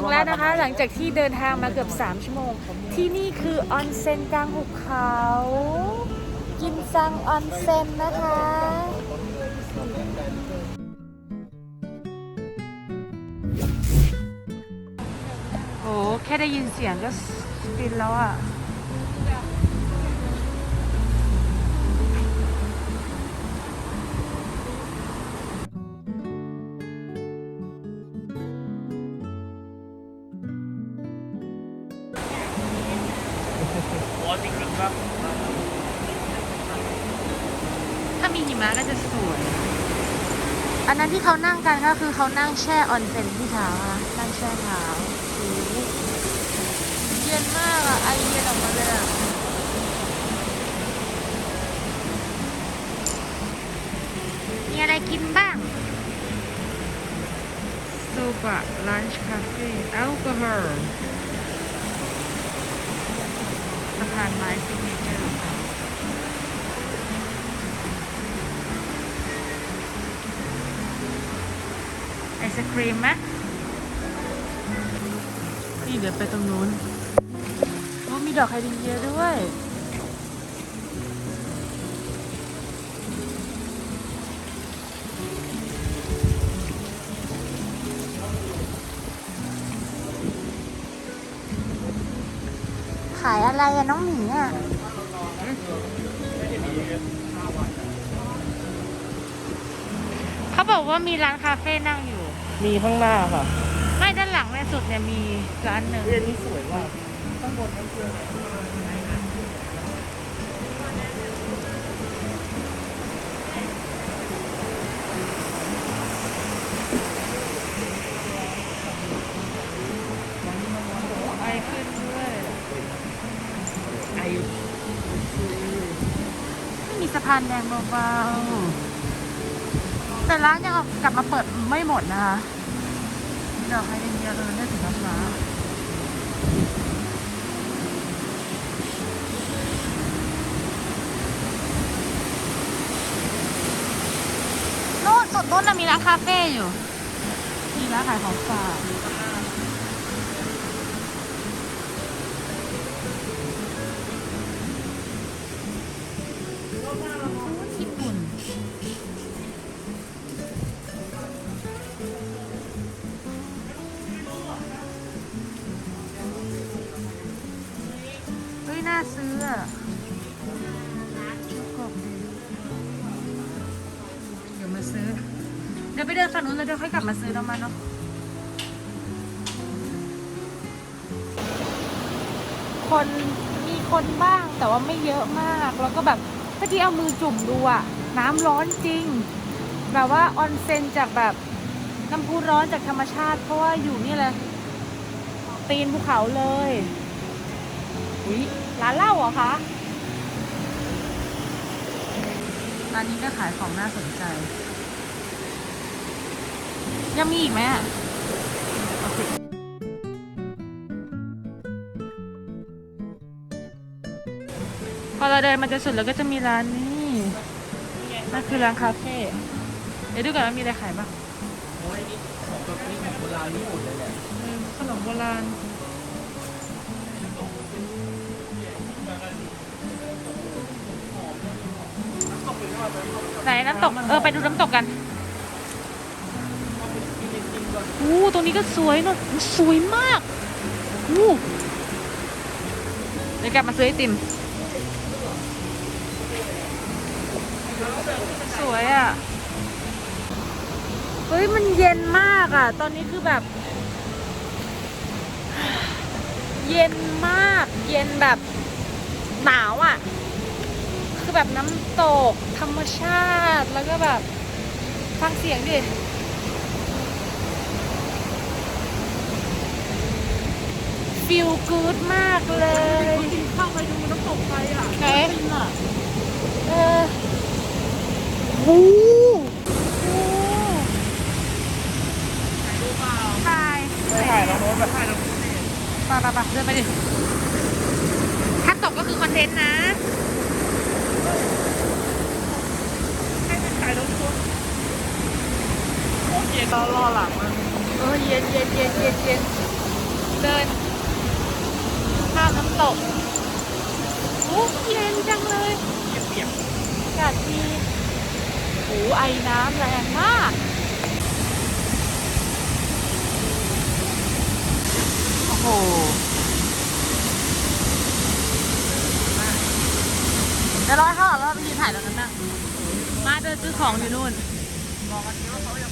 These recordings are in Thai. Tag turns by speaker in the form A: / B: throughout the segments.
A: งแล้วนะคะ หลังจากที่เดินทางมาเกือบ 3 ชั่วโมง ที่นี่คือออนเซ็นกลางหุบเขา กินซังออนเซ็นนะคะโอ้แค่ได้ยินเสียงก็ฟินแล้วอะ มีหิมะก็จะสวย อันนั้นที่เขานั่งกันก็คือเขานั่งแช่ออนเซ็นที่เท้าอะนั่งแช่เท้าโอ้โหเย็นมากอะไอเย็นออกมาเลยอะมีอะไรกินบ้างซูบะลันช์คาเฟ่แอลกอฮอล์สะพานไม้ซิกเนเศครีมไหมนี่เดี๋ยวไปตรงนู้นโอ้มีดอกไฮดินเยียด้วย ขายอะไรอะน้องหมีอะเขาบอกว่ามีร้านคาเฟ่นั่งอยู่
B: มีข้างหน้าค่ะ
A: ไม่ด้านหลังในสุดเนี่ยมีร้านหนึ่ง
B: เรียนนี้สวยมากข้างบนนั่นคือ
A: ไอขึ้นด้วย
B: ไอ
A: มีสะพานแดงเบาๆแต่ร้านยังเอากลับมาเปิดไม่หมดนะคะ เดี๋ยวใครเดียวเลยได้ถึงร้านโน่นสุดโน้นน่ะมีร้านคาเฟ่อยู่ มีร้านขายของฝาก ไปเดินฝั่งนู้นแล้วเดี๋ยวค่อยกลับมาซื้อแล้วมาเนาะคนมีคนบ้างแต่ว่าไม่เยอะมาก แล้วก็แบบเมื่อกี้เอามือจุ่มดูอะน้ำร้อนจริง แบบว่าออนเซ็นจากแบบน้ำพุร้อนจากธรรมชาติ เพราะว่าอยู่นี่เลยตีนภูเขาเลยอุ๊ยร้านเหล้าเหรอคะร้านนี้ก็ขายของน่าสนใจ ยังมีอีกไหมอะพอเราเดินมันจะสุดแล้วก็จะมีร้านนี้นั่นคือร้านคาเฟ่เดี๋ยวดูก่อนว่ามีอะไรขายบ้าง
B: โอ้ยนี่ของแบบนี้ของโบราณญี่ปุ่นเลยแหละ
A: ขนมโบราณไหนน้ำตก เออ ไปดูน้ำตกกัน อู้ตรงนี้ก็สวยเนอะสวยมากอู้เดี๋ยวกลับมาซื้อไอติม สวยอะ เฮ้ย มันเย็นมากอะ ตอนนี้คือแบบ เย็นมาก เย็นแบบหนาวอะ คือแบบน้ำตก ธรรมชาติ แล้วก็แบบ ฟังเสียงดิ ฟิลกู๊ดมากเลย
B: เข้าไปดูน้ำตกไฟอะ
A: ไหนเออโอ้โหถ่าย
B: ไม่ถ่ายแล้วโน้ตไปถ่ายแล้ว
A: ไปไปไปเดินไปดิถ้าตกก็คือคอนเทนต์นะ
B: ให้ไปถ่ายแล้วทุกโอเคเรารอหลังมัน
A: เออเย็นเย็นเย็นเย็นเย็นเดินข้าม น้ำตกโอ้เย็นจังเลย
B: เปียก
A: อากาศดีโอ้ไอน้ำแรงมากโอ้โหเดี๋ยวรอให้เขาออกแล้วเราไปยืนถ่ายตรงนั้นนะมาเดินซื้อของอยู่นู่น
B: บอกกันทีว่าเขายัง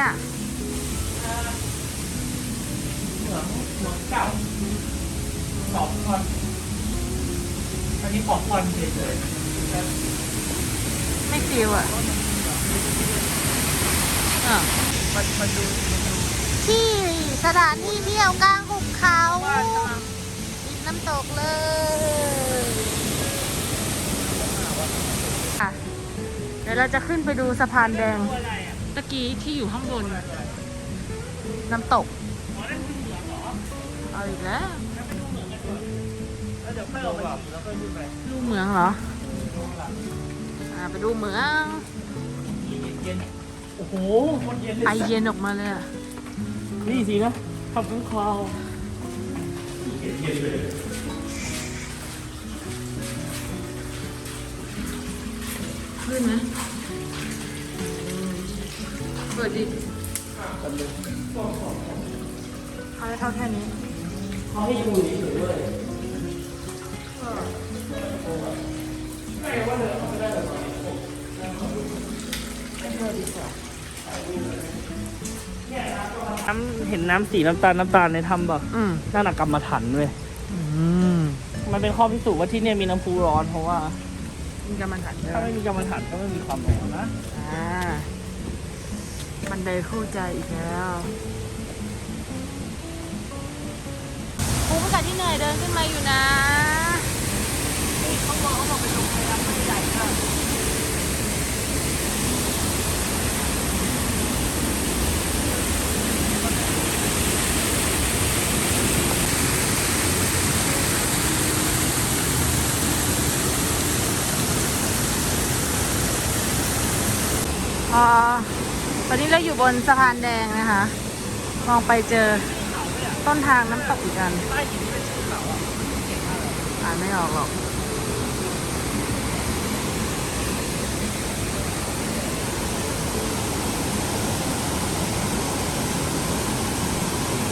A: ทำอะไรอะ
B: เหมืองเหมืองเก่าสองคนอันนี้ของวันเฉย
A: ไม่ฟิวอะอะ
B: ๆมันมันดูมันดู
A: ที่สถานที่เที่ยวกลางหุบเขา
B: บ้านนะครับ
A: ริมน้ำตกเลยอะเดี๋ยวเราจะขึ้นไปดูสะพานแดง
B: ตัวอะไรอะ
A: ตะกี้ที่อยู่ข้างบน น้ำตก
B: อ๋อนั่นคือเหมืองเหรอ
A: เอาอีกแล้ว
B: แล้วไปดูเหมืองกันก่อนแล้วเดี๋ยวค่อยออกไปแล้วก็ขึ้นไป
A: ดูเหมืองเหรอ
B: ดูหลัง
A: อ่าไปดูเหมือง
B: เย็นๆโอ้โหคนเย็นเลย
A: ไอเย็นออกมาเลยอะ
B: นี่สินะทำข้างคาวเย็นๆเลย
A: ขึ้นไหมเปิดดิเขาจะเท่าแค่นี้
B: เขาให้ดูนี่อยู่ด้วยไม่ว่าเลยเขาไม่ได้แบบน้ำเห็นน้ำสีน้ำตาลน้ำตาลในถ้ำป่ะ
A: อืม
B: นั่นน่ะกรรมฐานเลย
A: มั
B: นเป็นข้อพิสูจน์ว่าที่เนี่ยมีน้ำพุร้อนเพราะว่า
A: มีกำมันถัดด้ว
B: ถ้าไม่มีกรรมฐานก็ไม่มีความร้อนนะ
A: อ่า บันไดคู่ใจอีกแล้วคุ้มกับที่เหนื่อยเดินขึ้นมาอยู่นะ
B: เขาบอกเขาบอกเป็นโรงแรมไม่ใหญ่ก็
A: อ่า ตอนนี้เราอยู่บนสะพานแดงนะคะ มองไปเจอต้นทางน้ำตกอีกอัน
B: ใต้หินนี่เป็นชื่อเขาอะ
A: อ่านไม่ออกหรอก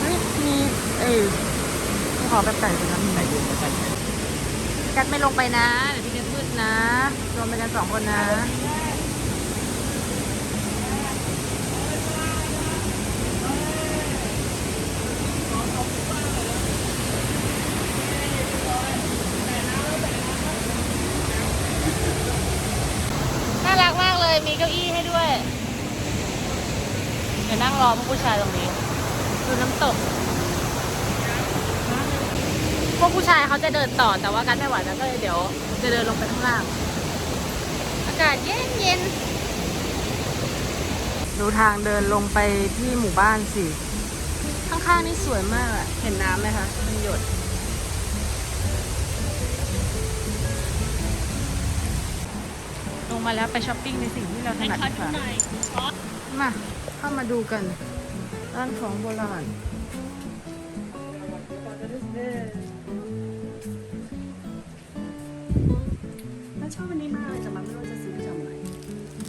A: เฮ้ย มีเอ้ยภูเขาแบบไก่ตรงนั้นมีไหม
B: ใต้ดินก็ใต้
A: กัดไม่ลงไปนะ เดี๋ยวพี่จะมืดนะรวมไปกันสองคนนะ น่ารักมากเลย มีเก้าอี้ให้ด้วย เดี๋ยวนั่งรอพวกผู้ชายตรงนี้ ดูน้ำตก พวกผู้ชายเขาจะเดินต่อแต่ว่ากันไม่ไหวแล้วก็เลยเดี๋ยว จะเดินลงไปข้างล่าง อากาศเย็นเย็นดูทางเดินลงไปที่หมู่บ้านสิ ข้างๆนี่สวยมากอะเห็นน้ำไหมคะมันหยดลงมาแล้วไปช้อปปิ้งในสิ่งที่เราถนัดดีกว่ามา เข้ามาดูกัน ร้านของโบราณ
C: แล้วชอบอันนี้มากเลยแต่มันไม่รู้จะซื้อไปทำอะไร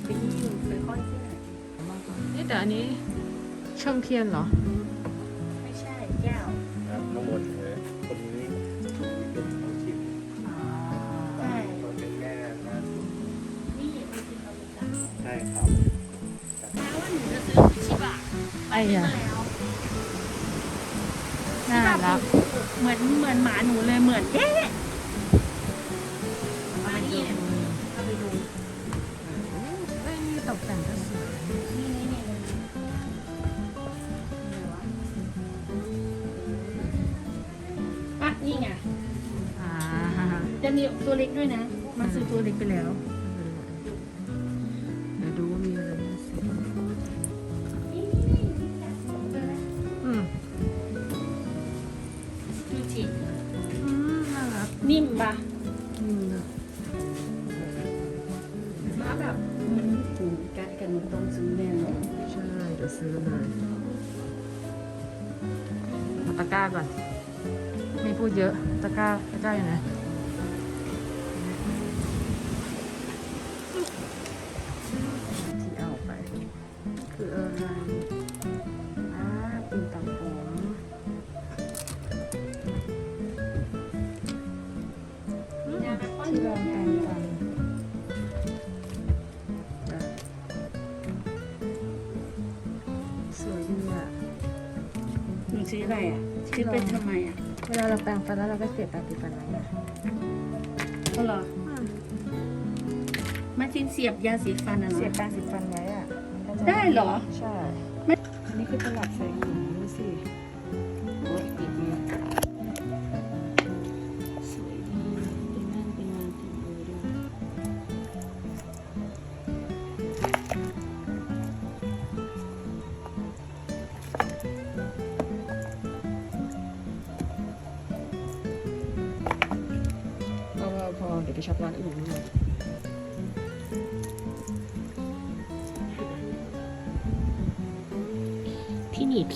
C: ไปหิ้วไปห้อยที่ไหน
A: นี่แต่อันนี้เชิงเทียนเหรอ
C: ไม่ใช่แก้ว
D: ครับน้องมนต์เลย
A: อ้ยะ
C: แล้ว
A: น่ารัก
C: เหมือนเหมือนหมาหนูเลยเหมือนเอ๊ะมานี่เอาไปดู
A: เอ้ยนี่ตกแต่งก็สวย
C: นี่นี่นี่อะนี่ไง
A: อ่า
C: จะมีตัวเล็กด้วยนะ มันซื้อตัวเล็กไปแล้ว
A: ช่เดี๋ยวซื้อเลยเอาตะกร้าก่อนไม่พูดเยอะตะกร้าตะกร้าอยู่ไหนที่เอาไป คืออะไรอ่าปิ่นตังผมที่เราแปรง ออะ
C: ไรอะซื้อไปทำไมอะ
A: เวลาเราแปรงฟันแล้วเราก็เสียบแปรงสีฟันไว้อะ
C: ก็เหรอมาจิ้นเสียบยาสีฟันอะ
A: เสียบ
C: เนาะ
A: แปรงสีฟันไว้อะมันก็จะ
C: ได้เหรอ
A: ใช่
C: ไม่
A: อันนี้คือตลับใส่หูดูสิ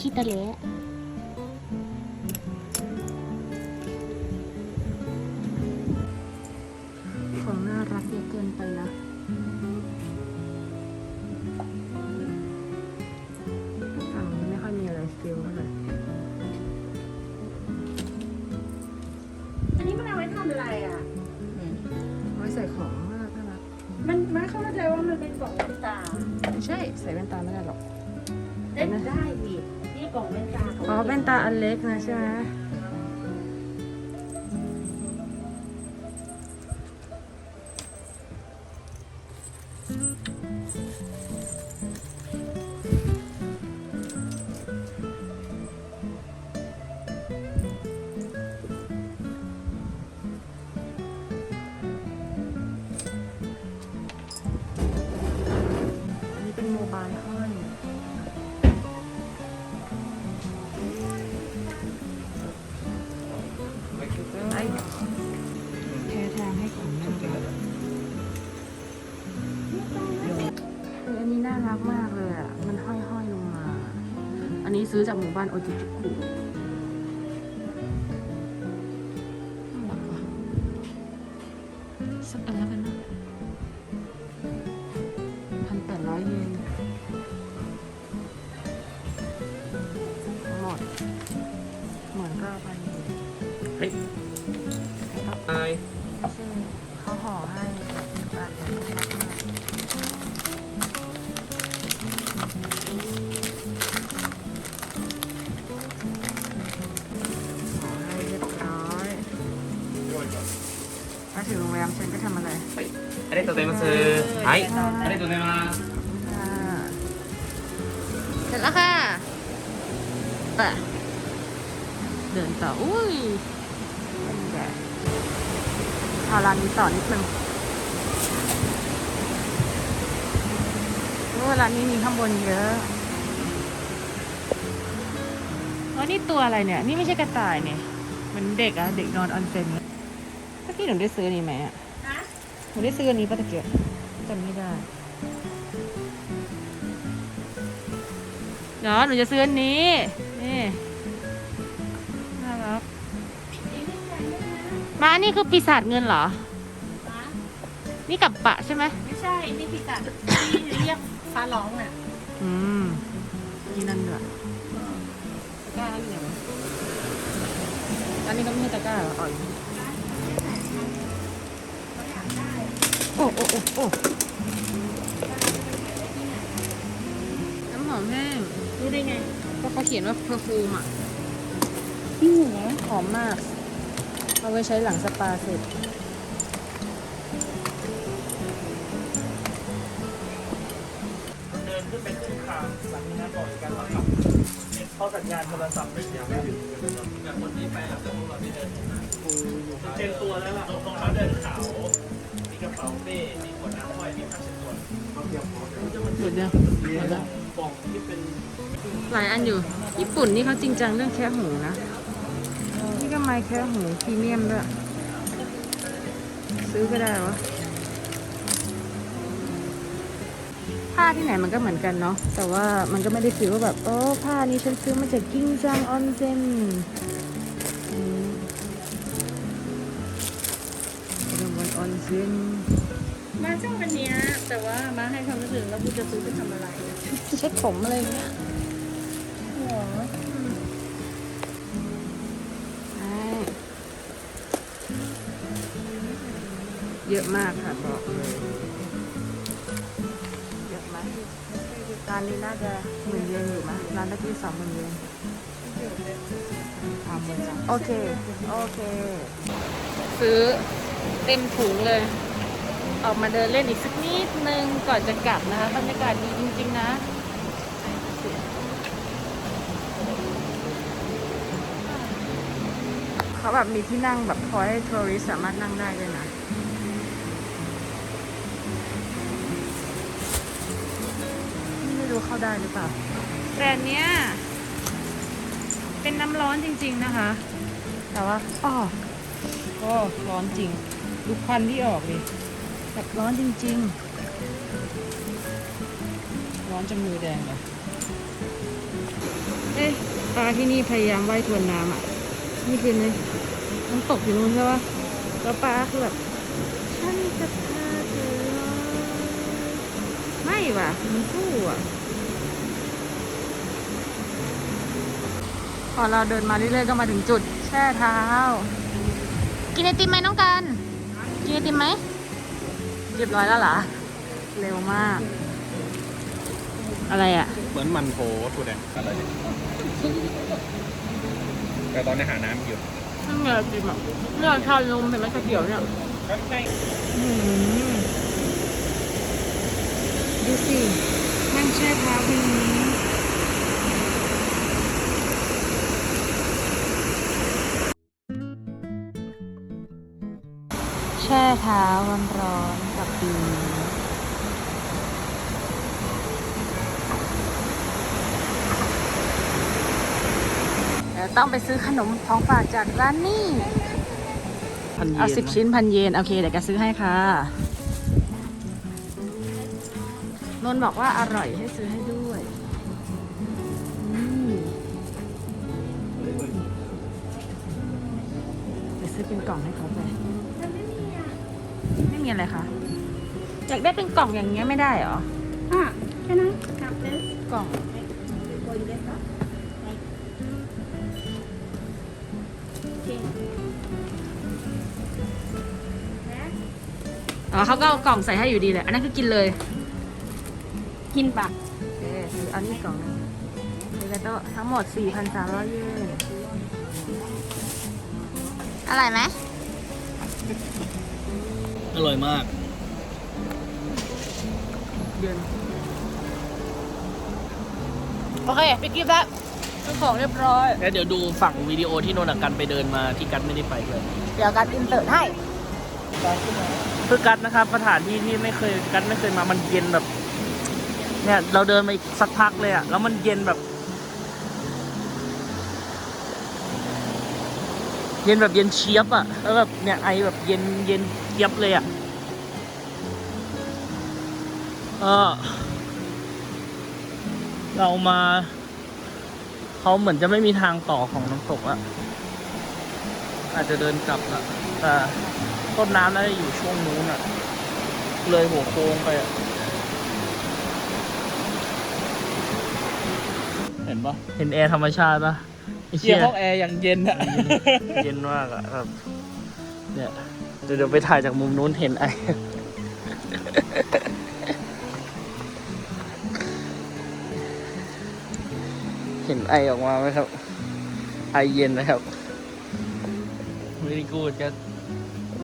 C: ที่หนีพี่
A: น
C: ตา
A: อั
C: น
A: เล็กนะใช่ไหม ซื้อจากหมู่บ้านโอจิจุกุน่ารักว่ะสักอันแล้วกันนะพันแปดร้อยเยน
B: ざいますはいありがとうございます
A: ค่ะเสร็จแล้วค่ะไปเดินต่อ อุ้ยเป็นแดดเอาร้านนี้ต่อนิดนึงโอ้ร้านนี้มีข้างบนเยอะอ๋อนี่ตัวอะไรเนี่ย นี่ไม่ใช่กระต่ายเนี่ยเหมันเด็กอะเด็กนอนออนเซ็นเนี่ยเมื่อกี้หนูได้ซื้ออนนี้ไหมอะ
C: นะ
A: หนูได้ซื้ออันนี้ปะตะเกียบจำไม่ได้เดี๋ยวหนูจะซื้ออันนี้ นี่ น่ารัก มาอันนี่คือปีศาจเงินเหรอ
C: นะ
A: นี่กับปะใช่ไหม
C: ไม่ใช่ นี่พี่ตัดที่เรียกฟ้าร้องน่ะ
A: อืมนี่นั่นด้วยตะกร้าอยู่ไหนวะอันนี้ก็ไม่ใช่ตะกร้าเหรออ๋อ โอ้โอ้โอ้โอ้น้ำหอมแห้ง
C: รู้ได้ไง
A: ก็เขาเขียนว่าเพอร์ฟูมอะ
C: จริงเหรอ
A: หอมมาก เอาไว้ใช้หลังสปาเสร็จ
B: เดินขึ้นไปครึ่งทางหลังนี้นบอกกันว่าขับเข้าสัญญาณโทรศัพท์ไม่เสียไม่ถึงแบบคนที่ไปแล้วจะรู้ว่าที่เดินเต็มตัวแล้วล่ะรองเท้าเดินขาว กระเป๋าเป้มีขวดน้ำห้อยมีผ้าเช็ดตัว
A: หมดยังหมดแล้ว
B: กล่องที่เป็น
A: หลายอันอยู่ ญี่ปุ่นนี่เขาจริงจังเรื่องแค่หูนะ นี่ก็ไม้แค่หูพรีเมียมด้วย ซื้อก็ได้วะ ผ้าที่ไหนมันก็เหมือนกันเนาะ แต่ว่ามันก็ไม่ได้ฟีลว่าแบบ โอ้ผ้านี้ฉันซื้อมาจากกิ้งจังออนเซน ออนเซน
C: มาชอบวันเนี้ยแต่ว่ามาให้ความรู้สึกแล้วกูจะซื้อไปทำอะไร
A: เช็ดผมอะไรเงี้ย
C: หรอ
A: ใช่เยอะมากค่ะบอกเลยเยอะมากร้านนี้น่าจะหมื่นเยนอยู่มั้ยร้านตะกี้สองหมื่นเยนสามหมื่นสามโอเค โอเค ซื้อ เต็มถุงเลย ออกมาเดินเล่นอีกสักนิดนึงก่อนจะกลับนะคะบรรยากาศดีจริง ๆ นะเขาแบบมีที่นั่งแบบพอให้ทัวริสสามารถนั่งได้ด้วยนะไม่รู้เข้าได้หรือเปล่าแต่อันเนี้ยเป็นน้ำร้อนจริง ๆ นะคะ แต่ว่าอ๋อก็ร้อนจริง ดูควันที่ออกดิแบบร้อนจริง ๆ ร้อนจนมือแดงเลยเอ๊ะปลาที่นี่พยายามว่ายทวนน้ำอะ นี่คือไงมันตกอยู่นู้นใช่ปะแล้วปลาคือแบบฉันจะพาเธอลอยไม่ว่ะมันสู้อะพอเราเดินมาเรื่อยๆก็มาถึงจุดแช่เท้า กินไอติมไหมน้องกัน กินไอติมไหมเรียบร้อยแล้วเหรอ เร็วมาก อะไรอะ
D: เหมือนมันโถถั่วแดงอะไรเนี่ยแต่ตอนนี้หาน้ำอยู่
A: ไม่มีอะไรกินอะเรื่องชานมเห็นไหมชาเขียวเนี่ยอืมดูสินั่งแช่เท้าทีนี้แช่ เท้าร้อนๆกับดีเดี๋ยวต้องไปซื้อขนมของฝากจากร้านนี้
B: พันเยน
A: เอาสิบชิ้นพันเยน โอเคเดี๋ยวแกซื้อให้ค่ะนนท์บอกว่าอร่อยให้ซื้อให้ด้วยอืมไปซื้อเป็นกล่องให้เขาไปไมีอะไรคะอยากได้เป็นกล่องอย่างเงี้ยไม่ได้เหรอ
C: อะแค่นั้นกลับเลย
A: กล่อง
C: เด็ดปะโอเค
A: อ๋อเขาก็เอากล่องใส่ให้อยู่ดีแหละอันนั้นคือกินเลย
C: กินปะ
A: โอเคซื้ออันนี้กล่องหนึงเดกาโตทั้งหมด 4,300เยน อร่อยไหม
B: อร่อยมาก
A: เย็นโอเคไปกินแล้วซื้อของเรียบร้อย
B: แล้วเดี๋ยวดูฝั่งวิดีโอที่โนนกันไปเดินมาที่กันไม่ได้ไปเลย
A: เดี๋ยวการอินเสิร์ตให้
B: คือกันนะครับสถานที่ที่ไม่เคยกันไม่เคยมามันเย็นแบบ เนี่ย เราเดินมาอีกสักพักเลยอะแล้วมันเย็นแบบ เย็นแบบเย็นเชียบอะแล้วแบบเนี่ยไอแบบเย็นเย็นเชียบเลยอะเออเรามาเขาเหมือนจะไม่มีทางต่อของน้ำตกอะอาจจะเดินกลับละแต่ต้นน้ำน่าจะอยู่ช่วงนู้นอะเลยหัวโค้งไปอะเห็นปะเห็นแอร์ธรรมชาติปะ ไอ้
D: เชียร์ห้องแอร์อย่างเย็นอะ
B: เย็นมากอะแบบเนี่ยเดี๋ยวเดี๋ยวไปถ่ายจากมุมนู้นเห็นไอ เห็นไอออกมาไหมครับ ไอเย็นนะครับไม่ได้กูดกัน